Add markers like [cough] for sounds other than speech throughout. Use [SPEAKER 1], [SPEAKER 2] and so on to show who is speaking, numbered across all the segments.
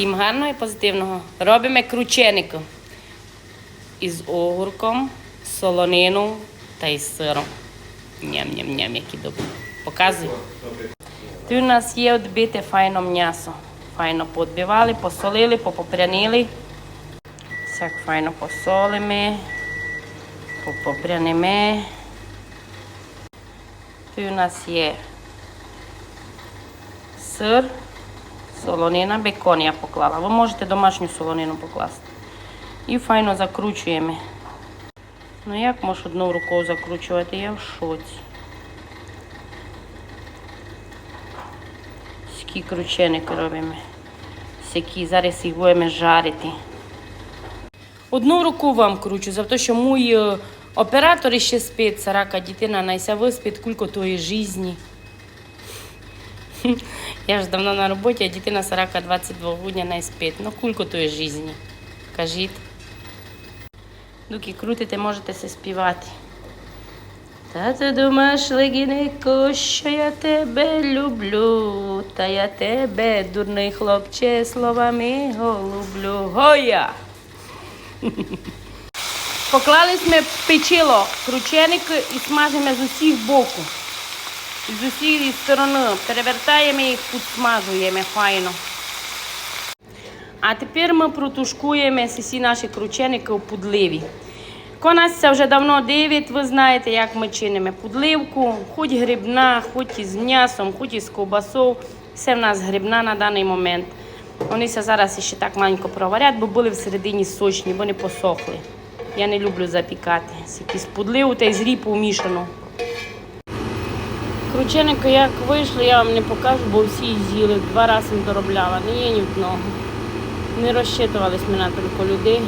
[SPEAKER 1] Всім гарного і позитивного. Робимо крученику із огурком, солонину та із сиром. Ням-ням-ням, які добрі. Показуй. Тут у нас є відбите файно м'ясо. Файно подбивали, посолили, попопрянили. Так файно посолимо, попопрянемо. Тут у нас є сир, солонина, бекон я поклала. Ви можете домашню солонину покласти. І файно закручуємо. Ну як можеш одну рукою закручувати? Я в шоці. Такі крученики робимо. Всякі зараз їх будемо жарити. Одну руку вам кручу, за те, що мій оператор ще спить, сарака дитина найся виспить, кулько тої житті. [laughs] Я ж давно на роботі, а дитина сарака 22 грудня не спить. Ну кулько тої житті. Кажіть. Доки крутите, можете се співати. Та ти думаєш, легіннику, що я тебе люблю, та я тебе, дурний хлопче, словами голублю. Гоя! [laughs] Поклали ми печило, крученик і смажимо з усіх боку. З усіх сторони. Перевертаємо їх, підсмажуємо файно. А тепер ми протушкуємо всі наші крученики у пудливі. Конасця вже давно дивить, ви знаєте, як ми чинимо пудливку, хоч грибна, хоч із м'ясом, хоч із ковбасою. Все в нас грибна на даний момент. Вони зараз ще так маленько проварять, бо були всередині сочні, бо не посохли. Я не люблю запікати. Якісь пудливу та й з ріпу мішану. Крученики як вийшли, я вам не покажу, бо всі з'їли. Два рази не доробляла, ні є ні одного. Не розчитувались мене тільки людей.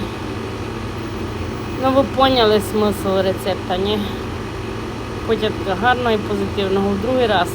[SPEAKER 1] Ну ви поняли смисл рецепта, ні? Потім гарно і позитивного в другий раз.